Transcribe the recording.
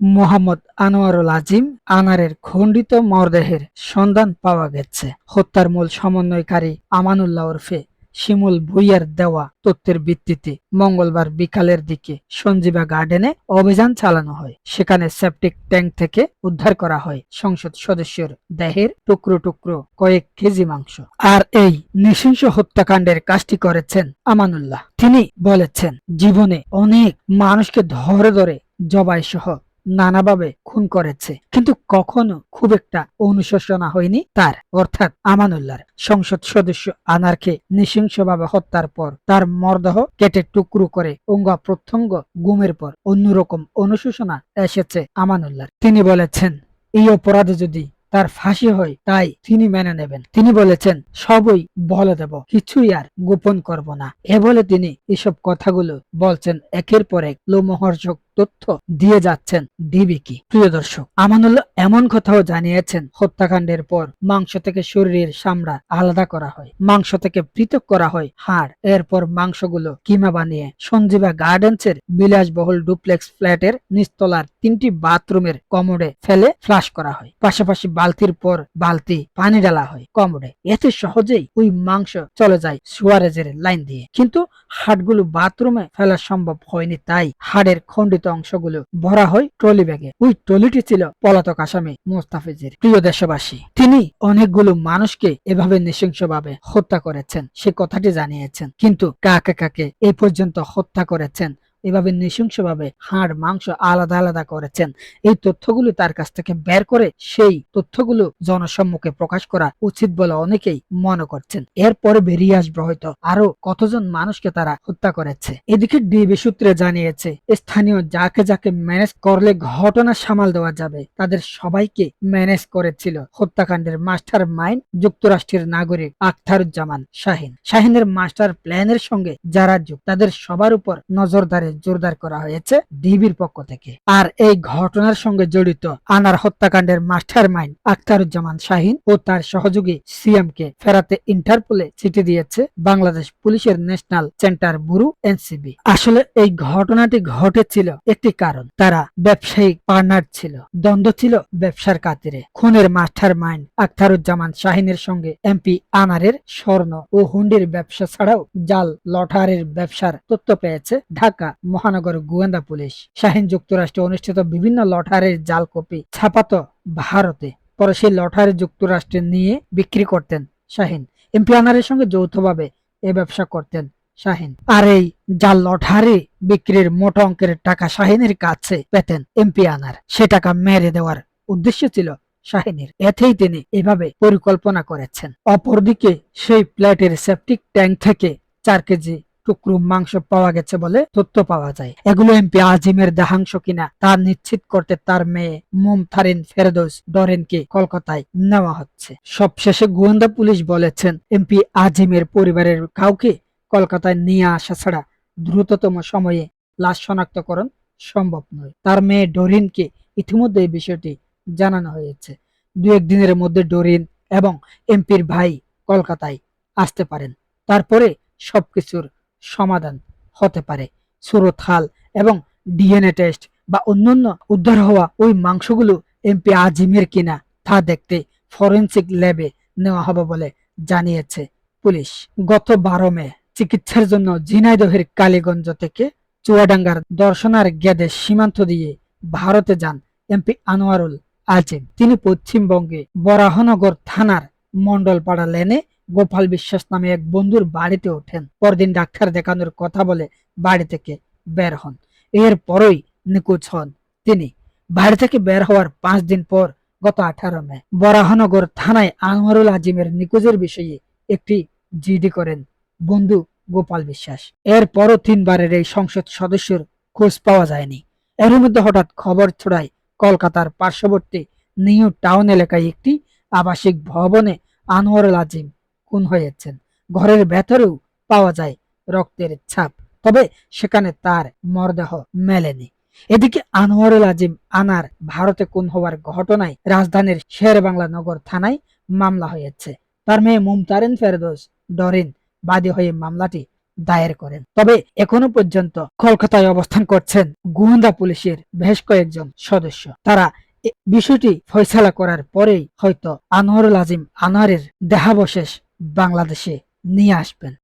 মোহাম্মদ আনোয়ারুল আজিম আনারের খণ্ডিত মরদেহের সন্ধান পাওয়া গেছে। হত্যার মূল সমন্বয়কারী আমানুল্লাহ ওরফে শিমুল ভুইয়ার দেওয়া তথ্যের ভিত্তিতে মঙ্গলবার বিকালের দিকে সঞ্জীবা গার্ডেনে অভিযান চালানো হয়। সেখানে সেপটিক ট্যাঙ্ক থেকে উদ্ধার করা হয়। সংসদ সদস্যের দেহের টুকরো টুকরো কয়েক কেজি মাংস। আর এই নৃশংস হত্যাকাণ্ডের কাজটি করেছেন আমানুল্লাহ। তিনি বলেছেন, জীবনে অনেক মানুষকে ধরে ধরে জবাই সহ নানাভাবে খুন করেছে। কিন্তু কখনো খুব একটা অনুশোচনা হয়নি তার। অর্থাৎ আমানুল্লাহর সংসদ সদস্য আনারকে নৃশংসভাবে হত্যার পর তার মরদেহ কেটে টুকরো করে অঙ্গ প্রত্যঙ্গ গুমের পর অন্যরকম অনুশোচনা এসেছে আমানুল্লাহর। তিনি বলেছেন, এই অপরাধে যদি তার ফাঁসি হয়, তাই তিনি মেনে নেবেন। তিনি বলেছেন, সবই বলে দেব, কিছুই আর গোপন করব না। এ বলে তিনি এসব কথাগুলো বলছেন একের পর এক লোমহর্ষক তথ্য দিয়ে যাচ্ছেন ডিবিকি প্রিয় দর্শক, আমানুল্লাহ এমন কথাও জানিয়েছেন, হত্যাকাণ্ডের পর মাংস থেকে শরীরের চামড়া আলাদা করা হয়, মাংস থেকে পৃথক করা হয় হাড়। এরপর মাংসগুলো কিমা বানিয়ে সঞ্জীবা গার্ডেন্সের বিলাসবহুল ডুপ্লেক্স ফ্ল্যাটের নিচতলার তিনটি বাথরুমের কমোডে ফেলে ফ্লাশ করা হয়। পাশাপাশি বালতির পর বালতি পানি ডালা হয় কমোডে। এতে সহজেই ওই মাংস চলে যায় সুয়ারেজের লাইন দিয়ে। কিন্তু হাড়গুলো বাথরুমে ফেলা সম্ভব হয়নি তাই হাড়ের খণ্ডিত অংশগুলো ভরা হয় ট্রলি ব্যাগে। ওই ট্রলিটি ছিল পলাতক আসামি মোস্তাফিজের প্রিয় দেশবাসী। তিনি অনেকগুলো মানুষকে এভাবে নৃশংসভাবে হত্যা করেছেন। সে কথাটি জানিয়েছেন। কিন্তু কাকে কাকে এ পর্যন্ত হত্যা করেছেন এভাবে নৃশংসভাবে হাড়, মাংস আলাদা আলাদা করেছেন। এই তথ্যগুলো তার কাছ থেকে বের করে সেই তথ্যগুলো জনসম্মুখে প্রকাশ করা উচিত বলে অনেকেই মনে করছেন। এরপরে বেরিয়ে আসবে হয়তো আরও কতজন মানুষকে তারা হত্যা করেছে। এদিকে ডিবি সূত্রে জানিয়েছে, স্থানীয় যাকে যাকে ম্যানেজ করলে ঘটনা সামাল দেওয়া যাবে, তাদের সবাইকে ম্যানেজ করেছিল হত্যাকাণ্ডের মাস্টার মাইন্ড যুক্তরাষ্ট্রের নাগরিক আখতারুজ্জামান শাহিন। শাহিনের মাস্টার প্ল্যানের সঙ্গে যারা যুক্ত, তাদের সবার উপর নজরদারি জোরদার করা হয়েছে ডিবির পক্ষ থেকে। আর এই ঘটনার সঙ্গে জড়িত আনার হত্যাকাণ্ডের মাস্টার মাইন্ড আখতারুজ্জামান শাহিন ও তার সহযোগী সিএম কে ফেরাতে ইন্টারপোলে চিঠি দিয়েছে বাংলাদেশ পুলিশের ন্যাশনাল সেন্টার ব্যুরো এনসিবি। আসলে এই ঘটনাটি ঘটেছিল একটি কারণ, তারা ব্যবসায়িক পার্টনার ছিল, দ্বন্দ্ব ছিল ব্যবসার কাতিরে খুনের মাস্টার মাইন্ড আখতারুজ্জামান শাহিনের সঙ্গে এমপি আনারের স্বর্ণ ও হুন্ডির ব্যবসা ছাড়াও জাল লটারির ব্যবসার তথ্য পেয়েছে ঢাকা মহানগর গোয়েন্দা পুলিশ। শাহিন যুক্তরাষ্ট্রে অনুষ্ঠিত বিভিন্ন লটারির জাল কপি ছাপাত ভারতে। পরে সেই লটারি যুক্তরাষ্ট্রে নিয়ে বিক্রি করতেন শাহিন। এমপি আনারের সঙ্গে যৌথভাবে এ ব্যবসা করতেন শাহিন। আর এই জাল লটারি বিক্রির মোটা অঙ্কের টাকা শাহিনের কাছে পেতেন এমপি আনার সে টাকা মেরে দেওয়ার উদ্দেশ্য ছিল শাহিনীর। এতেই তিনি এভাবে পরিকল্পনা করেছেন। অপরদিকে সেই প্লেটের সেপটিক ট্যাঙ্ক থেকে চার কেজি টুকরো মাংস পাওয়া গেছে বলে তথ্য পাওয়া যায়। এগুলো এমপি আজিমের দেহাংশ কিনা তা নিশ্চিত করতে তার মেয়ে মুমথারিন ফেরদৌস ডরেনকে কলকাতায় নেওয়া হচ্ছে। সবশেষে গোয়েন্দা পুলিশ বলেছেন, এমপি আজিমের পরিবারের কাউকে কলকাতায় নিয়ে আসা ছাড়া দ্রুততম সময়ে লাশ শনাক্তকরণ সম্ভব নয়। তার মেয়ে ডরিনকে ইতিমধ্যে এই বিষয়টি জানানো হয়েছে। দু একদিনের মধ্যে ডরিন এবং এমপির ভাই কলকাতায় আসতে পারেন। তারপরে সবকিছুর সমাধান হতে পারে। সুরতহাল এবং ডিএনএ টেস্ট বা অন্যান্য উদ্ধার হওয়া ওই মাংসগুলো এমপি আজিমের কিনা তা দেখতে ফরেন্সিক ল্যাবে নেওয়া হবে বলে জানিয়েছে পুলিশ। গত বারো মে চিকিৎসার জন্য ঝিনাইদহের কালীগঞ্জ থেকে চুয়াডাঙ্গার দর্শনার গেদে সীমান্ত দিয়ে ভারতে যান এমপি আনোয়ারুল আজিম। তিনি পশ্চিমবঙ্গে বরাহনগর থানার মন্ডলপাড়া লেনে গোপাল বিশ্বাস নামে এক বন্ধুর বাড়িতে ওঠেন। পরদিন ডাক্তার দেখানোর কথা বলে বাড়ি থেকে বের হন। এর পরই নিখোঁজ হন তিনি। বাড়ি থেকে বের হওয়ার পাঁচ দিন পর গত আঠারো মে, বরাহনগর থানায় আনোয়ারুল আজিমের নিখোঁজের বিষয়ে একটি জিডি করেন বন্ধু গোপাল বিশ্বাস। এরপরও তিনবারের এই সংসদ সদস্যের খোঁজ পাওয়া যায়নি। এর মধ্যে হঠাৎ খবর ছড়ায় কলকাতার পার্শ্ববর্তী নিউ টাউন এলাকায় একটি আবাসিক ভবনে আনোয়ারুল আজিম খুন হয়েছেন। ঘরের ভেতরেও পাওয়া যায় রক্তের ছাপ, তবে সেখানে তার মরদেহ মেলেনি। এদিকে আনোয়ারুল আজিম আনার ভারতে খুন হওয়ার ঘটনায় রাজধানীর শের বাংলা নগর থানায় মামলা হয়েছে। তার মেয়ে মুমতারিন ফেরদৌস ডরিন বাদী হয়ে মামলাটি দায়ের করেন। তবে এখনও পর্যন্ত কলকাতায় অবস্থান করছেন গোয়েন্দা পুলিশের বেশ কয়েকজন সদস্য। তারা বিষয়টি ফয়সালা করার পরেই হয়তো আনোয়ারুল আজিম আনোয়ারের দেহাবশেষ বাংলাদেশে নিয়ে আসবেন।